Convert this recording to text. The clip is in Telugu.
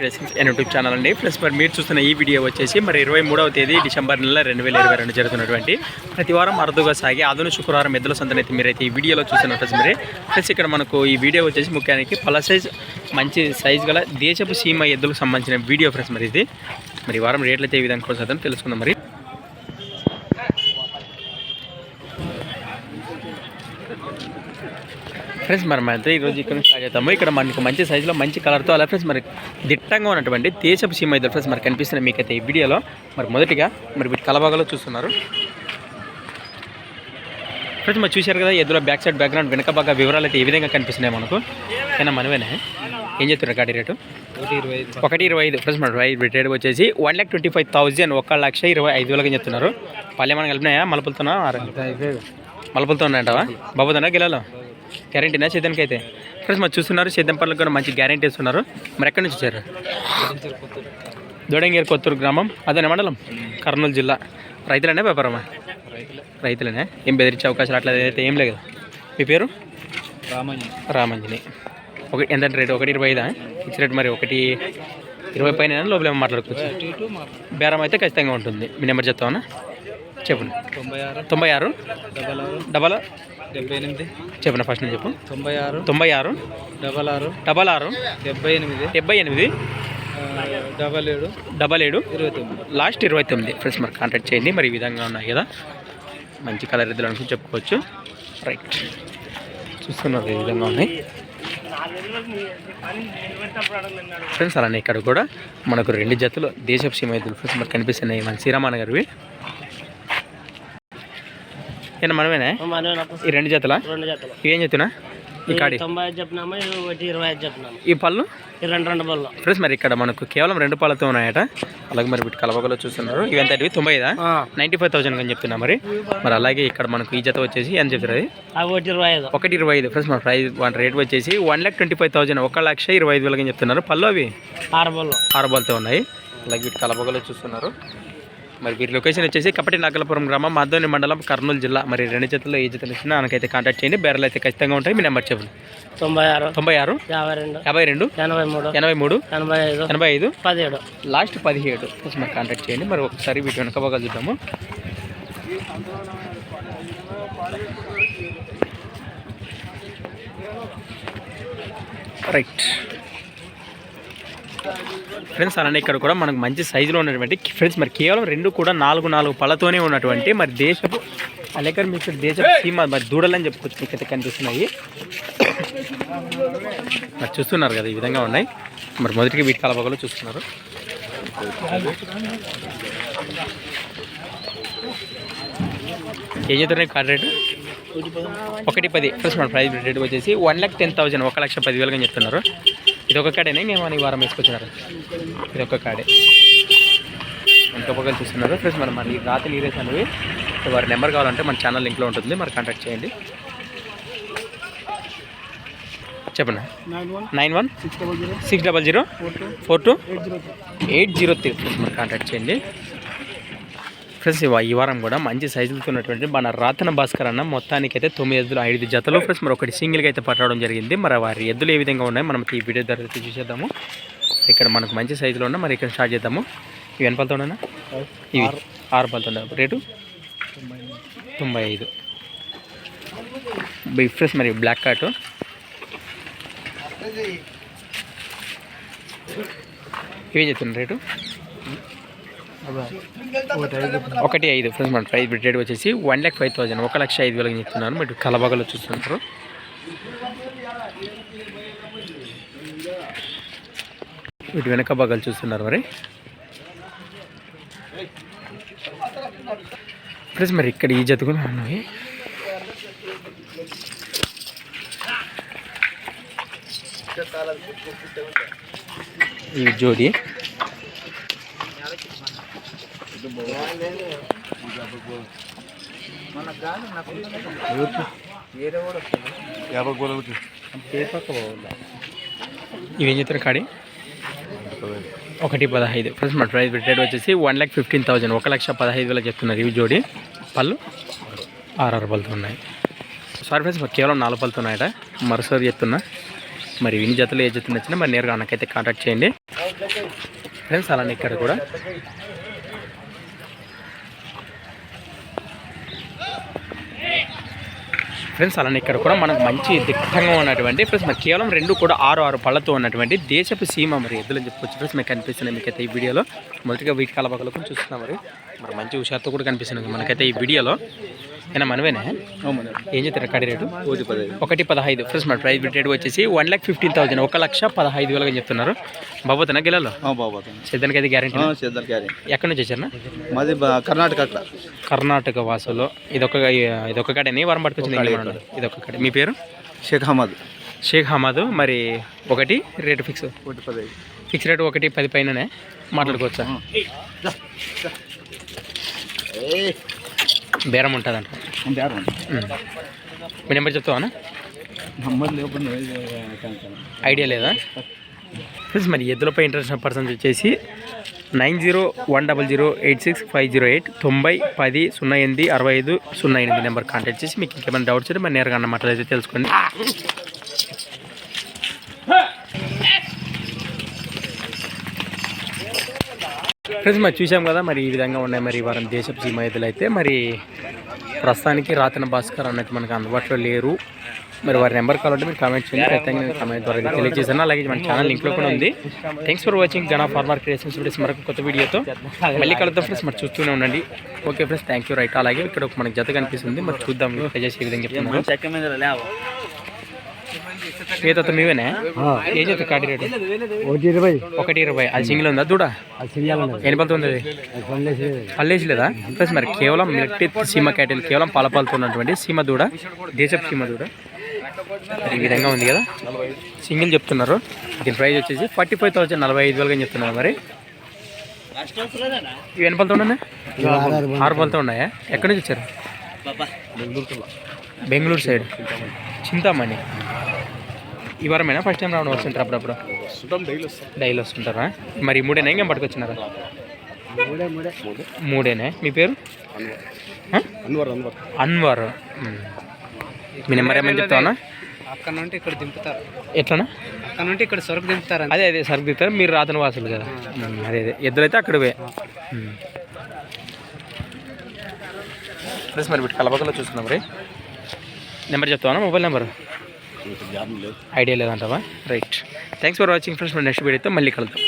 అండ్ యూట్యూబ్ ఛానల్ అండి. ప్లస్ మరి మీరు చూస్తున్న ఈ వీడియో వచ్చేసి మరి ఇరవై మూడవ తేదీ డిసెంబర్ నెల రెండు వేల ఇరవై రెండు జరుగుతున్నటువంటి ప్రతి వారం అరుదుగా సాగి అదును శుక్రవారం ఎద్దుల సంతనైతే మీరైతే ఈ వీడియోలో చూస్తున్నట్టు మరి. ప్లస్ ఇక్కడ మనకు ఈ వీడియో వచ్చేసి ముఖ్యానికి పల సైజ్ మంచి సైజ్ గల దేశపు సీమ ఎద్దులకు సంబంధించిన వీడియో ఫ్రెండ్స్ మరి ఇది. మరి వారం రేట్లు అయితే ఈ విధంగా కొనసాగుతుందో తెలుసుకుందాం మరి. ఫ్రెండ్స్ మరి మనతో ఈరోజు ఇక్కడ చేద్దాము ఇక్కడ మనకు మంచి సైజులో మంచి కలర్తో అలా ఫ్రెండ్స్ మరి దిట్టంగా ఉన్నటువంటి దేశపు సీమ ఇద్దరు ఫ్రెండ్స్ మరి కనిపిస్తున్నాయి మీకైతే ఈ వీడియోలో మరి మొదటిగా మరి వీటి కలబాగాలో చూస్తున్నారు. ఫ్రెండ్స్ మరి చూశారు కదా ఎదురు బ్యాక్ సైడ్ బ్యాక్గ్రౌండ్ వెనక బాగా వివరాలు అయితే ఏ విధంగా కనిపిస్తున్నాయి మనకు. అయినా మనమేనే? ఏం చెప్తున్నారు గాడి రేటు? ఒకటి ఇరవై ఐదు. ఒకటి ఇరవై ఐదు ఫ్రెండ్స్ మన రేట్ వచ్చేసి one lakh twenty five thousand ఒక లక్ష ఇరవై ఐదు వేలకి చెప్తున్నారు. పల్లెమని కలిపినాయా? మలుపులతోనా? మలపులతో ఉన్నాయంటావా బాబుతోనా గిలాలో? గ్యారంటీనా సేద్యానికి అయితే ఫ్రెండ్స్ మరి చూస్తున్నారు? సేద్యం పనులకు కూడా మంచి గ్యారంటీ ఇస్తున్నారు. మరి ఎక్కడి నుంచి వచ్చారు? దొడంగేరు కొత్తూరు గ్రామం. అదే మండలం? కర్నూలు జిల్లా. రైతులనే వ్యాపారమా? రైతులే రైతులనే? ఏం బెదిరించే అవకాశాలు అట్లా అయితే ఏం లేదు మీ పేరు? రామయ్య రామంజని. ఒక ఎంత రేటు? ఒకటి ఇరవై ఐదా? ఫిక్స్ రేట్ మరి ఒకటి ఇరవై పైన లోపల మాట్లాడుకోవచ్చు. బేరం అయితే ఖచ్చితంగా ఉంటుంది. మీ నెంబర్ చెప్తామన్నా చెప్పండి. తొంభై ఆరు. తొంభై ఆరు. డబల్ ఆరు. డబల్ డెబ్బై ఎనిమిది. చెప్పండి ఫస్ట్ నేను చెప్పు. తొంభై ఆరు. తొంభై ఆరు. డబల్ ఆరు. డబల్ ఆరు. డెబ్బై ఎనిమిది. డెబ్బై ఎనిమిది. డబల్ ఏడు. డబల్ ఏడు. ఇరవై తొమ్మిది. లాస్ట్ ఇరవై తొమ్మిది. ఫ్రెండ్స్ మరి కాంటాక్ట్ చేయండి. మరి ఈ విధంగా ఉన్నాయి కదా. మంచి కలర్ ఇద్దరు అనుకుని చెప్పుకోవచ్చు. రైట్ చూస్తున్నారు ఈ విధంగా ఉన్నాయి. ఫ్రెండ్స్ అలానే ఇక్కడ కూడా మనకు రెండు జతలు దేశపు సీమ ఎద్దులు ఫ్రెండ్స్ మనకు కనిపిస్తున్నాయి. మన శ్రీరామాన గారివి ఏనా మనమేనా? ఈ రెండు జతల? ఇవేం చెప్తున్నా ఈ కాడి. తొంభై ఐదు చెప్పినాము ఇది ఒకటి ఇరవై ఐదు చెప్పినాము ఈ పళ్ళు? ఈ రెండు రెండు బళ్ళు ఫ్రెండ్స్ మరి ఇక్కడ మనకు కేవలం రెండు పాలతో ఉన్నాయట. అలాగే మరి వీటి కలవగలో చూస్తున్నారు. ఇవి ఎంత ఇవి తొంభై ఐదా? నైంటీ ఫైవ్ థౌసండ్ అని చెప్తున్నా మరి. మరి అలాగే ఇక్కడ మనకు ఈ జత వచ్చేసి ఎంత చెప్తారు ఒకటి ఇరవై ఐదు. ఒకటి ఇరవై ఐదు. ఫ్రెండ్స్ మన ప్రైస్ వన్ రేట్ వచ్చేసి one lakh twenty five thousand. ఒక లక్ష ఇరవై ఐదు వేలకి చెప్తున్నారు. పళ్ళు అవి? ఆరు బళ్ళు ఆరు బాల్తో ఉన్నాయి. అలాగే వీటి కలపగలో చూస్తున్నారు. మరి వీరి లొకేషన్ వచ్చేసి కపటి నాగలపురం గ్రామం మాధవని మండలం కర్నూలు జిల్లా. మరి రెండు జతల్లో ఏ జతలు ఇచ్చినా మనకైతే కాంటాక్ట్ చేయండి. బేరలు అయితే ఖచ్చితంగా ఉంటాయి. మీ నెంబర్ చెప్పండి. తొంభై ఆరు తొంభై ఆరు యాభై రెండు యాభై రెండు ఎనభై మూడు ఎనభై మూడు ఎనభై ఐదు ఎనభై ఐదు పదిహేడు. లాస్ట్ పదిహేడు. మరి కాంటాక్ట్ చేయండి. మరి ఒకసారి వీటి వెనక భాగాలు చూద్దాము. రైట్ ఫ్రెండ్స్ అలానే ఇక్కడ కూడా మనకు మంచి సైజులో ఉన్నటువంటి ఫ్రెండ్స్ మరి కేవలం రెండు కూడా నాలుగు నాలుగు పళ్ళతోనే ఉన్నటువంటి మరి దేశపు అలేకర్ మీకు దేశపు సీమ మరి దూడలని చెప్పుకోవచ్చు మీకు అయితే కనిపిస్తున్నాయి. మరి చూస్తున్నారు కదా ఈ విధంగా ఉన్నాయి. మరి మొదటికి వీటి కలపగలు చూస్తున్నారు. ఏం చెప్తున్నారు కార్డ్ రేటు? ఒకటి పది. ఫస్ట్ మన ప్రైస్ రేట్ వచ్చేసి వన్ ల్యాక్ టెన్ థౌసండ్ ఒక లక్ష పదివేలుగా చెప్తున్నారు. ఇది ఒక కాడేనే? మేము ఈ వారం వేసుకొచ్చినారు. ఇది ఒక కాడే. ఎంత పొగలు చూస్తున్నారు. ఫ్రెండ్స్ మరి మరి రాత్రి లీరేస్ అనేవి సో వారి నెంబర్ కావాలంటే మన ఛానల్ లింక్లో ఉంటుంది. మరి కాంటాక్ట్ చేయండి. చెప్పండి. Nine one six double zero four two eight zero three. మరి కాంటాక్ట్ చేయండి. ఫ్రెండ్స్ ఇవా- ఈ వారం కూడా మంచి సైజులతో ఉన్నటువంటి మన రాతన భాస్కర్ అన్న మొత్తానికి అయితే తొమ్మిది ఎద్దులు ఐదు జతలు. ఫ్రెండ్స్ మరి ఒకటి సింగిల్గా అయితే పట్టడం జరిగింది. మరి వారి ఎద్దులు ఏ విధంగా ఉన్నాయి మనం ఈ వీడియో ద్వారా అయితే చూసేద్దాము. ఇక్కడ మనకు మంచి సైజులో ఉన్నాయి. మరి ఇక్కడ స్టార్ట్ చేద్దాము. ఇవి ఎన్ని ఉన్నాయి ఇవి ఆరు. పళ్ళతో ఉన్నాయి? రేటు? తొంభై ఐదు. బిగ్ ఫ్రెష్ మరి బ్లాక్ కార్ట్ ఇవే చెప్తున్నారు రేటు? ఒకటి ఐదు. ఫ్రెండ్స్ మన ప్రైస్ రేట్ వచ్చేసి వన్ ల్యాక్ ఫైవ్ థౌసండ్ ఒక లక్ష ఐదు వేలకి చెప్తున్నాను. మీరు కలబగలో చూస్తుంటారు. వీటి వెనక భాగాలు చూస్తున్నారు మరి. ఫ్రెండ్స్ మరి ఇక్కడ ఈ జత కూడా ఉన్నాయి. ఈ జోడి. ఇవేం చెప్తారు కాడి ఒకటి పదహైదు. ఫ్రెండ్స్ మన ప్రైస్ రేట్ వచ్చేసి వన్ ల్యాక్ ఫిఫ్టీన్ థౌసండ్ ఒక లక్ష పదహైదు వేలకు చెప్తున్నారు ఇవి జోడి. పళ్ళు ఆరు పళ్ళతో ఉన్నాయి. సారీ ఫ్రెండ్స్ మాకు కేవలం నాలుగు పళ్ళతో ఉన్నాయట. మరోసారి చెప్తున్నా. మరి ఇన్ని జతలు ఏ జతలు నచ్చినా మరి నేరుగా నాకైతే కాంటాక్ట్ చేయండి. ఫ్రెండ్స్ అలానే ఇక్కడ కూడా ఫ్రెండ్స్ అలానే ఇక్కడ కూడా మనకు మంచి దిట్టంగా ఉన్నటువంటి ప్లస్ మనకి కేవలం రెండు కూడా ఆరు ఆరు పళ్ళతో ఉన్నటువంటి దేశపు సీమ మరి ఎద్దులని చెప్పుకోవచ్చు ఫ్రెండ్స్ మీకు కనిపిస్తున్నాయి మీకైతే ఈ వీడియోలో. మొదటిగా వీటి కలపకలకు చూస్తున్నాం మరి. మరి మంచి హుషారుతో కూడా కనిపిస్తుంది మనకైతే ఈ వీడియోలో అయినా మనమేనే? ఏం చెప్తారు కడి రేటు? ఒకటి పదహైదు. ఒకటి పదహైదు. ఫ్రెండ్స్ మన ప్రైస్ రేట్ వచ్చేసి వన్ ల్యాక్ ఫిఫ్టీన్ థౌసండ్ ఒక లక్ష పదహైదు వేలుగా చెప్తున్నారు. బాబోతున్నా గిలలో? బాబా సిద్ధానికి అయితే గ్యారెంటీ ఎక్కడి నుంచి వచ్చారనా మాది బ- కర్ణాటక కర్ణాటక వాసులో. ఇదొక ఇదొక కడని వరం పట్టుకొచ్చింది ఇదొక కడ. మీ పేరు? షేక్ అహ్మద్ షేక్ హమాద్. మరి ఒకటి రేటు ఫిక్స్ ఒకటి పదహైదు. ఫిక్స్ రేట్ ఒకటి పది పైననే మాట్లాడుకోవచ్చా? బేరం ఉంటుందంట. మీ నెంబర్ చెప్తావా లేకుండా ఐడియా లేదా? ఫ్రెండ్స్ మరి ఎద్దులపై ఇంట్రెస్ట్ పర్సన్స్ వచ్చేసి nine zero one double zero eight six five zero eight తొంభై పది సున్నా ఎనిమిది అరవై ఐదు సున్నా ఎనిమిది నెంబర్ కాంటాక్ట్ చేసి మీకు ఇంకేమైనా డౌట్స్ ఉంటే మరి నేరుగా అన్న మాటలు అయితే తెలుసుకోండి. ఫ్రెండ్స్ మరి చూసాం కదా మరి ఈ విధంగా ఉన్నాయి. మరి వారం దేశపు సీమ ఎద్దులు అయితే మరి ప్రస్తుతానికి రాతన భాస్కర్ అన్నట్టు మనకు అందుబాటులో లేరు. మరి వారి నెంబర్ కావాలంటే మీరు కామెంట్ చేయండి. ఖచ్చితంగా నేను కామెంట్ ద్వారా తెలియజేసాను అలాగే మన ఛానల్ లింక్లో కూడా ఉంది. Thanks for watching Gana farmer creations videos మరొక కొత్త వీడియోతో మళ్ళీ కలుద్దాం ఫ్రెండ్స్ మరి చూస్తూనే ఉండండి. Okay friends thank you right అలాగే ఇక్కడ ఒక మనకి జత కనిపిస్తుంది. మరి చూద్దాం. ప్రజెస్ ఏ విధంగా చెప్తున్నారు మీవేనా? ఏ కాటి రేటు? ఒకటి ఇరవై. ఒకటి ఇరవై. అది సింగిల్ ఉందా? దూడ? ఎన్ని పలుతుంది ఉంది అది పల్లేసి. లేదా ప్లస్ మరి కేవలం మిల్క్ సీమ క్యాటిల్ కేవలం పాలపాలతో ఉన్నటువంటి సీమ దూడ దేశపు సీమ దూడ. ఈ విధంగా ఉంది కదా? సింగిల్ చెప్తున్నారు. దీని ప్రైస్ వచ్చేసి ఫార్టీ ఫైవ్ థౌసండ్ నలభై ఐదు వేలుగా చెప్తున్నారు మరి. ఇవి ఎన్ని పలుతో ఉన్నాయి ఆరు పలుతో ఉన్నాయా? ఎక్కడి నుంచి వచ్చారు? బెంగళూరు సైడ్. చింతామణి. ఈ వారమేనా? ఫస్ట్ టైం రావడం వస్తుంటారు అప్పుడప్పుడు. డైలీ వస్తుంటారా? మరి మూడేనా? ఇంకేం పట్టుకొచ్చినారా? మూడేనే? మీ పేరు? అన్వర్. అన్వర్ అన్వర్. మ్. నెంబర్ ఏమని చెప్తావా అక్కడ నుండి ఇక్కడ దింపుతారు. ఎట్లనా? అక్కడ నుండి ఇక్కడ సరుకు దింపుతారు అదే అదే సరుకు తీస్తారు మీరు రాతన వాసులు కదా. అదే అదే. ఎద్దులైతే అక్కడవే ప్లస్ మరి వీటి కలపకలో చూస్తున్నాం మరి. నెంబర్ చెప్తావా mobile number? Idea లేదంటావా? Right. Thanks for watching friends next వీడియోతో మళ్ళీ కలుద్దాం.